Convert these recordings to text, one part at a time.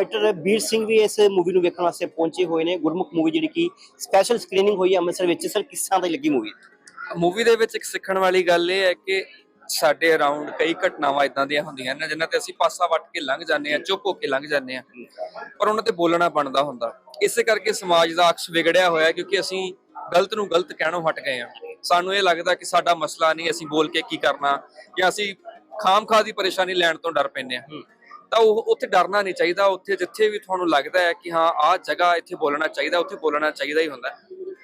Writer ਵੀਰ ਸਿੰਘ ਵੀ ਇਸ movie ਨੂੰ ਵੇਖਣ ਵਾਸਤੇ ਪਹੁੰਚੇ ਹੋਏ ਨੇ। ਗੁਰਮੁਖ ਮੂਵੀ ਜਿਹੜੀ ਕਿ ਸਪੈਸ਼ਲ ਸਕਰੀਨਿੰਗ ਹੋਈ ਹੈ ਅੰਮ੍ਰਿਤਸਰ ਵਿੱਚ। ਸਰ ਕਿਸ ਤਰ੍ਹਾਂ ਦੀ ਲੱਗੀ ਮੂਵੀ ਮੂਵੀ ਦੇ ਵਿੱਚ ਇੱਕ ਸਿੱਖਣ ਵਾਲੀ ਗੱਲ ਇਹ ਹੈ ਕਿ ਸਾਡੇ ਅਰਾਊਂਡ ਕਈ ਘਟਨਾਵਾਂ ਇਦਾਂ ਦੀਆਂ ਹੁੰਦੀਆਂ ਨੇ, ਜਿਨ੍ਹਾਂ ਤੇ ਅਸੀਂ ਪਾਸਾ ਵੱਟ ਕੇ ਲੰਘ ਜਾਂਦੇ ਆ ਚੁੱਪ ਹੋ ਕੇ ਲੰਘ ਜਾਂਦੇ ਆ ਪਰ ਉਹਨਾਂ ਤੇ ਬੋਲਣਾ ਬਣਦਾ ਹੁੰਦਾ। ਇਸੇ ਕਰਕੇ ਸਮਾਜ ਦਾ ਅਕਸ ਵਿਗੜਿਆ ਹੋਇਆ ਕਿਉਂਕਿ ਅਸੀਂ ਗਲਤ ਨੂੰ ਗਲਤ ਕਹਿਣੋਂ ਹਟ ਗਏ ਆ ਸਾਨੂੰ ਇਹ ਲੱਗਦਾ ਕਿ ਸਾਡਾ ਮਸਲਾ ਨਹੀਂ, ਅਸੀਂ ਬੋਲ ਕੇ ਕੀ ਕਰਨਾ। ਜਾਂ ਅਸੀਂ ਖਾਮਖਾ ਦੀ ਪਰੇਸ਼ਾਨੀ ਲੈਣ ਤੋਂ ਡਰ ਪੈਂਦੇ ਆ ਤਾਂ ਉਹ ਉੱਥੇ ਡਰਨਾ ਨਹੀਂ ਚਾਹੀਦਾ ਉੱਥੇ ਜਿੱਥੇ ਵੀ ਤੁਹਾਨੂੰ ਲੱਗਦਾ ਹੈ ਕਿ ਹਾਂ ਆਹ ਜਗ੍ਹਾ ਇੱਥੇ ਬੋਲਣਾ ਚਾਹੀਦਾ ਉੱਥੇ ਬੋਲਣਾ ਚਾਹੀਦਾ ਹੀ ਹੁੰਦਾ।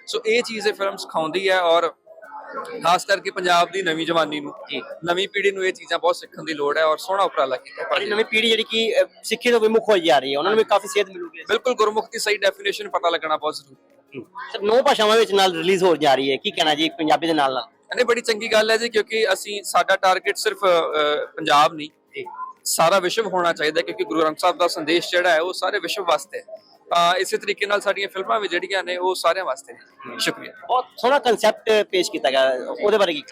ਸੋ ਇਹ ਚੀਜ਼ ਇਹ ਫਿਲਮ ਸਿਖਾਉਂਦੀ ਹੈ ਔਰ ਖਾਸ ਕਰਕੇ ਪੰਜਾਬ ਦੀ ਨਵੀਂ ਜਵਾਨੀ ਨੂੰ ਜੀ। ਨਵੀਂ ਪੀੜ੍ਹੀ ਨੂੰ ਇਹ ਚੀਜ਼ਾਂ ਬਹੁਤ ਸਿੱਖਣ ਦੀ ਲੋੜ ਹੈ ਔਰ ਸੋਹਣਾ ਉਪਰਾਲਾ ਕੀਤਾ ਪਰ। ਨਵੀਂ ਪੀੜ੍ਹੀ ਜਿਹੜੀ ਕਿ ਸਿੱਖੀ ਤੋਂ ਵਿਮੁਖ ਹੋਈ ਜਾ ਰਹੀ ਹੈ ਉਹਨਾਂ ਨੂੰ ਵੀ ਕਾਫੀ ਸੇਧ ਮਿਲੂਗੀ ਬਿਲਕੁਲ ਗੁਰਮੁਖ ਦੀ ਸਹੀ ਡੈਫੀਨੇਸ਼ਨ ਪਤਾ ਲੱਗਣਾ ਬਹੁਤ ਜ਼ਰੂਰੀ ਸਰ ਨੌ ਭਾਸ਼ਾਵਾਂ ਵਿੱਚ ਨਾਲ ਰਿਲੀਜ਼ ਹੋ ਜਾ ਰਹੀ ਹੈ ਕੀ ਕਹਿਣਾ ਜੀ ਪੰਜਾਬੀ ਦੇ ਨਾਲ ਨਾਲ ਇਹਨੇ ਬੜੀ ਚੰਗੀ ਗੱਲ ਹੈ ਜੀ ਕਿਉਂਕਿ ਅਸੀਂ ਸਾਡਾ ਟਾਰਗੇਟ ਸਿਰਫ ਪੰਜਾਬ ਨਹੀਂ ਸਾਰਾ ਵਿਸ਼ਵ ਹੋਣਾ ਚਾਹੀਦਾ ਕਿਉਂਕਿ ਗੁਰੂ ਗ੍ਰੰਥ ਸਾਹਿਬ ਦਾ ਸੰਦੇਸ਼ ਜਿਹੜਾ ਹੈ ਉਹ ਸਾਰੇ ਵਿਸ਼ਵ ਵਾਸਤੇ ਹੈ। ਤਾਂ ਇਸੇ ਤਰੀਕੇ ਨਾਲ ਸਾਡੀਆਂ ਫਿਲਮਾਂ ਵੀ ਜਿਹੜੀਆਂ ਨੇ ਉਹ ਸਾਰਿਆਂ ਵਾਸਤੇ ਨੇ। ਸ਼ੁਕਰੀਆ। ਬਹੁਤ ਸੋਹਣਾ ਕਨਸੈਪਟ ਪੇਸ਼ ਕੀਤਾ ਗਿਆ ਉਹਦੇ ਬਾਰੇ ਕੀ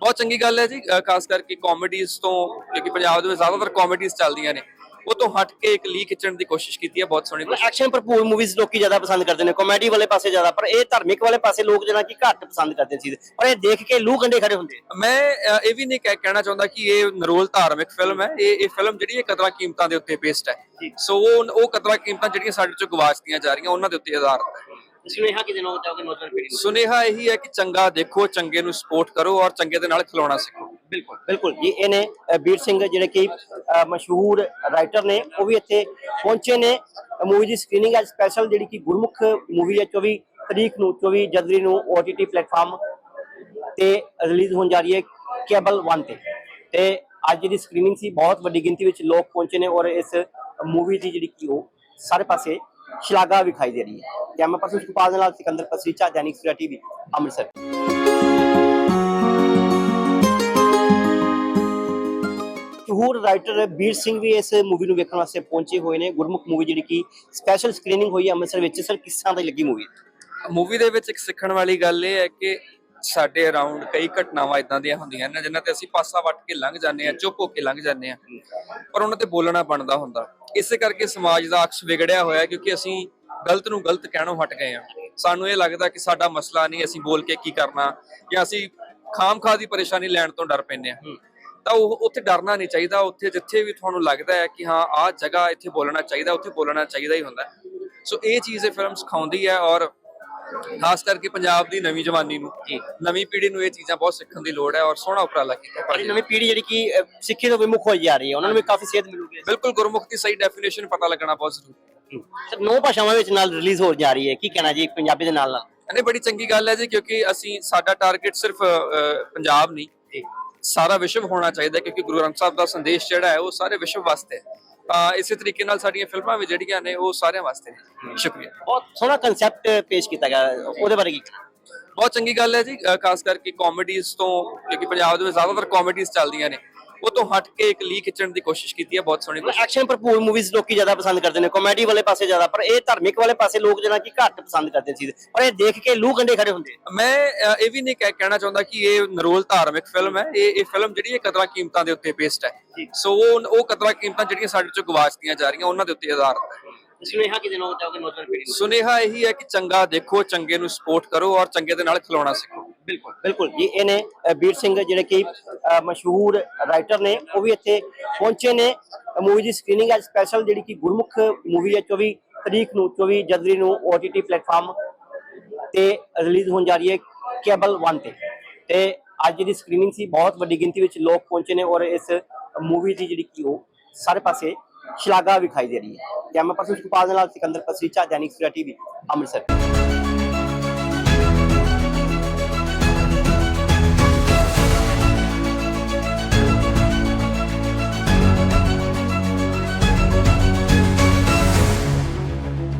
ਬਹੁਤ ਚੰਗੀ ਗੱਲ ਹੈ ਜੀ ਖਾਸ ਕਰਕੇ ਕਾਮੇਡੀਜ਼ ਤੋਂ ਕਿਉਂਕਿ ਪੰਜਾਬ ਦੇ ਵਿੱਚ ਜ਼ਿਆਦਾਤਰ ਕਾਮੇਡੀਜ਼ ਚੱਲਦੀਆਂ ਨੇ। ਉਹ ਤੋਂ ਹਟ ਕੇ ਇੱਕ ਲੀ ਖਿੱਚਣ ਦੀ ਕੋਸ਼ਿਸ਼ ਕੀਤੀ ਹੈ ਬਹੁਤ ਸੋਹਣੀ ਕੋਸ਼ਿਸ਼ ਐਕਸ਼ਨ ਭਰਪੂਰ ਮੂਵੀਜ਼ ਲੋਕੀ ਜ਼ਿਆਦਾ ਪਸੰਦ ਕਰਦੇ ਨੇ ਕਾਮੇਡੀ ਵਾਲੇ ਪਾਸੇ ਜ਼ਿਆਦਾ ਪਰ ਇਹ ਧਾਰਮਿਕ ਵਾਲੇ ਪਾਸੇ ਲੋਕ ਜਿਹੜਾ ਕਿ ਘੱਟ ਪਸੰਦ ਕਰਦੇ ਸੀ ਪਰ ਇਹ ਦੇਖ ਕੇ ਲੂ ਕੰਡੇ ਖੜੇ ਹੁੰਦੇ ਮੈਂ ਇਹ ਵੀ ਨਹੀਂ ਕਹਿ- ਕਹਿਣਾ ਚਾਹੁੰਦਾ ਕਿ ਇਹ ਨਰੋਲ ਧਾਰਮਿਕ ਫਿਲਮ ਹੈ ਇਹ ਇਹ ਫਿਲਮ ਜਿਹੜੀ ਹੈ ਕਦਰਾਂ ਕੀਮਤਾਂ ਦੇ ਉੱਤੇ ਬੇਸਡ ਹੈ। ਸੋ ਉਹ ਉਹ ਕਦਰਾਂ ਕੀਮਤਾਂ ਜਿਹੜੀਆਂ ਸਾਡੇ ਚੋਂ ਗਵਾਚਦੀਆਂ ਜਾ ਰਹੀਆਂ ਉਹਨਾਂ ਦੇ ਉੱਤੇ ਆਧਾਰਿਤ ਹੈ। ਸੁਨੇਹਾ ਕਿ ਦਿਨੋਂ ਚਾਹੋਗੇ ਨੌਜਵਾਨ ਪੀੜ੍ਹੀ ਨੂੰ? ਸੁਨੇਹਾ ਇਹੀ ਹੈ ਕਿ ਚੰਗਾ ਦੇਖੋ ਚੰਗੇ ਨੂੰ ਸਪੋਰਟ ਕਰੋ ਔਰ ਚੰਗੇ ਦੇ ਨਾਲ ਖਿਲਾਉਣਾ ਸਿੱਖੋ। ਬਿਲਕੁਲ ਬਿਲਕੁਲ। ਜੀ ਇਹ ਨੇ ਵੀਰ ਸਿੰਘ ਜਿਹੜੇ ਕਿ ਮਸ਼ਹੂਰ ਰਾਈਟਰ ਨੇ, ਉਹ ਵੀ ਇੱਥੇ ਪਹੁੰਚੇ ਨੇ। ਮੂਵੀ ਦੀ ਸਕਰੀਨਿੰਗ ਅੱਜ ਸਪੈਸ਼ਲ ਜਿਹੜੀ ਕਿ ਗੁਰਮੁਖ ਮੂਵੀ ਹੈ 24 ਤਰੀਕ ਨੂੰ 24 ਜਨਵਰੀ ਨੂੰ OTT ਪਲੇਟਫਾਰਮ ਤੇ ਰਿਲੀਜ਼ ਹੋਣ ਜਾ ਰਹੀ ਹੈ ਕੇਬਲ 1 ਤੇ। ਤੇ ਅੱਜ ਜਿਹੜੀ ਸਕਰੀਨਿੰਗ ਸੀ, ਬਹੁਤ ਵੱਡੀ ਗਿਣਤੀ ਵਿੱਚ ਲੋਕ ਪਹੁੰਚੇ ਨੇ ਔਰ ਇਸ ਮੂਵੀ ਦੀ ਜਿਹੜੀ ਕਿ ਉਹ ਸਾਰੇ ਪਾਸੇ ਸ਼ਲਾਘਾ ਵਿਖਾਈ ਦੇ ਰਹੀ ਹੈ। ਕੈਮਰਾ ਪਰਸਨ ਸੁਪਾਲ ਦੇ ਨਾਲ ਸਿਕੰਦਰ ਪਸਰੀਚਾ, ਦੈਨਿਕ ਸਵੇਰਾ ਟੀਵੀ, ਅੰਮ੍ਰਿਤਸਰ। ਮਸ਼ਹੂਰ ਰਾਈਟਰ ਵੀਰ ਸਿੰਘ ਵੀ ਇਸ ਮੂਵੀ ਨੂੰ ਵੇਖਣ ਵਾਸਤੇ ਪਹੁੰਚੇ ਹੋਏ ਨੇ। ਗੁਰਮੁਖ ਮੂਵੀ ਜਿਹੜੀ ਕਿ ਸਪੈਸ਼ਲ ਸਕਰੀਨਿੰਗ ਹੋਈ ਹੈ ਅੰਮ੍ਰਿਤਸਰ ਵਿੱਚ। ਸਰ ਕਿਸ ਤਰ੍ਹਾਂ ਦੀ ਲੱਗੀ ਮੂਵੀ ਮੂਵੀ ਦੇ ਵਿੱਚ ਇੱਕ ਸਿੱਖਣ ਵਾਲੀ ਗੱਲ ਇਹ ਹੈ ਕਿ ਸਾਡੇ ਅਰਾਊਂਡ ਕਈ ਘਟਨਾਵਾਂ ਇਦਾਂ ਦੀਆਂ ਹੁੰਦੀਆਂ ਨੇ, ਜਿਨ੍ਹਾਂ ਤੇ ਅਸੀਂ ਪਾਸਾ ਵੱਟ ਕੇ ਲੰਘ ਜਾਂਦੇ ਆ ਚੁੱਪ ਹੋ ਕੇ ਲੰਘ ਜਾਂਦੇ ਆ ਪਰ ਉਹਨਾਂ ਤੇ ਬੋਲਣਾ ਬਣਦਾ ਹੁੰਦਾ। ਇਸੇ ਕਰਕੇ ਸਮਾਜ ਦਾ ਅਕਸ ਵਿਗੜਿਆ ਹੋਇਆ ਕਿਉਂਕਿ ਅਸੀਂ ਗਲਤ ਨੂੰ ਗਲਤ ਕਹਿਣੋਂ ਹਟ ਗਏ ਆ ਸਾਨੂੰ ਇਹ ਲੱਗਦਾ ਕਿ ਸਾਡਾ ਮਸਲਾ ਨਹੀਂ, ਅਸੀਂ ਬੋਲ ਕੇ ਕੀ ਕਰਨਾ। ਜਾਂ ਅਸੀਂ ਖਾਮਖਾ ਦੀ ਪਰੇਸ਼ਾਨੀ ਲੈਣ ਤੋਂ ਡਰ ਪੈਂਦੇ ਆ ਤਾਂ ਉਹ ਉੱਥੇ ਡਰਨਾ ਨਹੀਂ ਚਾਹੀਦਾ ਉੱਥੇ ਜਿੱਥੇ ਵੀ ਤੁਹਾਨੂੰ ਲੱਗਦਾ ਹੈ ਕਿ ਹਾਂ ਆਹ ਜਗ੍ਹਾ ਇੱਥੇ ਬੋਲਣਾ ਚਾਹੀਦਾ ਉੱਥੇ ਬੋਲਣਾ ਚਾਹੀਦਾ ਹੀ ਹੁੰਦਾ। ਸੋ ਇਹ ਚੀਜ਼ ਇਹ ਫਿਲਮ ਸਿਖਾਉਂਦੀ ਹੈ ਔਰ ਖਾਸ ਕਰਕੇ ਪੰਜਾਬ ਦੀ ਨਵੀਂ ਜਵਾਨੀ ਨੂੰ ਨਵੀਂ ਪੀੜ੍ਹੀ ਨੂੰ ਇਹ ਚੀਜ਼ਾਂ ਬਹੁਤ ਸਿੱਖਣ ਦੀ ਲੋੜ ਹੈ ਔਰ ਸੋਹਣਾ ਉਪਰਾਲਾ ਕੀਤਾ ਪਰ। ਨਵੀਂ ਪੀੜ੍ਹੀ ਜਿਹੜੀ ਕਿ ਸਿੱਖੀ ਤੋਂ ਵਿਮੁਖ ਹੋਈ ਜਾ ਰਹੀ ਹੈ ਉਹਨਾਂ ਨੂੰ ਵੀ ਕਾਫੀ ਸੇਧ ਮਿਲੂਗੀ। ਬਿਲਕੁਲ ਗੁਰਮੁਖ ਦੀ ਸਹੀ ਡੈਫੀਨੇਸ਼ਨ ਪਤਾ ਲੱਗਣਾ ਬਹੁਤ ਜ਼ਰੂਰੀ ਸਰ ਨੌ ਭਾਸ਼ਾਵਾਂ ਵਿੱਚ ਨਾਲ ਰਿਲੀਜ਼ ਹੋ ਜਾ ਰਹੀ ਹੈ ਕੀ ਕਹਿਣਾ ਜੀ ਪੰਜਾਬੀ ਦੇ ਨਾਲ ਨਾਲ? ਇਹਨੇ ਬੜੀ ਚੰਗੀ ਗੱਲ ਹੈ ਜੀ ਕਿਉਂਕਿ ਅਸੀਂ ਸਾਡਾ ਟਾਰਗੇਟ ਸਿਰਫ ਪੰਜਾਬ ਨਹੀਂ। ਸਾਰਾ ਵਿਸ਼ਵ ਹੋਣਾ ਚਾਹੀਦਾ ਕਿਉਂਕਿ ਗੁਰੂ ਗ੍ਰੰਥ ਸਾਹਿਬ ਦਾ ਸੰਦੇਸ਼ ਜਿਹੜਾ ਹੈ ਉਹ ਸਾਰੇ ਵਿਸ਼ਵ ਵਾਸਤੇ ਹੈ। ਤਾਂ ਇਸੇ ਤਰੀਕੇ ਨਾਲ ਸਾਡੀਆਂ ਫਿਲਮਾਂ ਵੀ ਜਿਹੜੀਆਂ ਨੇ ਉਹ ਸਾਰਿਆਂ ਵਾਸਤੇ ਨੇ। ਸ਼ੁਕਰੀਆ। ਬਹੁਤ ਸੋਹਣਾ ਕਨਸੈਪਟ ਪੇਸ਼ ਕੀਤਾ ਗਿਆ ਉਹਦੇ ਬਾਰੇ ਕੀ ਬਹੁਤ ਚੰਗੀ ਗੱਲ ਹੈ ਜੀ ਖਾਸ ਕਰਕੇ ਕਾਮੇਡੀਜ਼ ਤੋਂ ਕਿਉਂਕਿ ਪੰਜਾਬ ਦੇ ਵਿੱਚ ਜ਼ਿਆਦਾਤਰ ਕਾਮੇਡੀਜ਼ ਚੱਲਦੀਆਂ ਨੇ। ਉਹ ਤੋਂ ਹਟ ਕੇ ਇੱਕ ਲੀ ਖਿੱਚਣ ਦੀ ਕੋਸ਼ਿਸ਼ ਕੀਤੀ ਹੈ ਬਹੁਤ ਸੋਹਣੀ ਕੋਸ਼ਿਸ਼ ਐਕਸ਼ਨ ਭਰਪੂਰ ਮੂਵੀਜ਼ ਲੋਕੀ ਜ਼ਿਆਦਾ ਪਸੰਦ ਕਰਦੇ ਨੇ ਕਾਮੇਡੀ ਵਾਲੇ ਪਾਸੇ ਜ਼ਿਆਦਾ ਪਰ ਇਹ ਧਾਰਮਿਕ ਵਾਲੇ ਪਾਸੇ ਲੋਕ ਜਿਹੜਾ ਕਿ ਘੱਟ ਪਸੰਦ ਕਰਦੇ ਸੀ ਪਰ ਇਹ ਦੇਖ ਕੇ ਲੂ ਕੰਡੇ ਖੜੇ ਹੁੰਦੇ ਮੈਂ ਇਹ ਵੀ ਨਹੀਂ ਕਹਿ- ਕਹਿਣਾ ਚਾਹੁੰਦਾ ਕਿ ਇਹ ਨਰੋਲ ਧਾਰਮਿਕ ਫਿਲਮ ਹੈ ਇਹ ਇਹ ਫਿਲਮ ਜਿਹੜੀ ਹੈ ਕਦਰਾਂ ਕੀਮਤਾਂ ਦੇ ਉੱਤੇ ਬੇਸਡ ਹੈ। ਸੋ ਉਹ ਉਹ ਕਦਰਾਂ ਕੀਮਤਾਂ ਜਿਹੜੀਆਂ ਸਾਡੇ ਚੋਂ ਗਵਾਚਦੀਆਂ ਜਾ ਰਹੀਆਂ ਉਹਨਾਂ ਦੇ ਉੱਤੇ ਆਧਾਰਿਤ ਹੈ। ਸੁਨੇਹਾ ਕਿ ਦਿਨੋਂ ਚਾਹੋਗੇ ਨੌਜਵਾਨ ਪੀੜ੍ਹੀ ਨੂੰ? ਸੁਨੇਹਾ ਇਹੀ ਹੈ ਕਿ ਚੰਗਾ ਦੇਖੋ ਚੰਗੇ ਨੂੰ ਸਪੋਰਟ ਕਰੋ ਔਰ ਚੰਗੇ ਦੇ ਨਾਲ ਖਿਲਾਉਣਾ ਸਿੱਖੋ। ਬਿਲਕੁਲ ਬਿਲਕੁਲ ਜੀ, ਇਹ ਨੇ ਵੀਰ ਸਿੰਘ ਜਿਹੜੇ ਕਿ ਮਸ਼ਹੂਰ ਰਾਈਟਰ ਨੇ, ਉਹ ਵੀ ਇੱਥੇ ਪਹੁੰਚੇ ਨੇ। ਮੂਵੀ ਦੀ ਸਕਰੀਨਿੰਗ ਅੱਜ ਸਪੈਸ਼ਲ ਜਿਹੜੀ ਕਿ ਗੁਰਮੁਖ ਮੂਵੀ ਹੈ 24 ਤਰੀਕ ਨੂੰ 24 ਜਨਵਰੀ ਨੂੰ OTT ਪਲੇਟਫਾਰਮ ਤੇ ਰਿਲੀਜ਼ ਹੋਣ ਜਾ ਰਹੀ ਹੈ ਕੇਬਲ 1 ਤੇ। ਤੇ ਅੱਜ ਜਿਹੜੀ ਸਕਰੀਨਿੰਗ ਸੀ, ਬਹੁਤ ਵੱਡੀ ਗਿਣਤੀ ਵਿੱਚ ਲੋਕ ਪਹੁੰਚੇ ਨੇ ਔਰ ਇਸ ਮੂਵੀ ਦੀ ਜਿਹੜੀ ਕਿ ਉਹ ਸਾਰੇ ਪਾਸੇ ਸ਼ਲਾਘਾ ਵਿਖਾਈ ਦੇ ਰਹੀ ਹੈ। ਕੈਮਰਾ ਪਰਸਨ ਸੁਪਾਲ ਦੇ ਨਾਲ ਸਿਕੰਦਰ ਪਸਰੀਚਾ, ਦੈਨਿਕ ਸਵੇਰਾ ਟੀਵੀ, ਅੰਮ੍ਰਿਤਸਰ।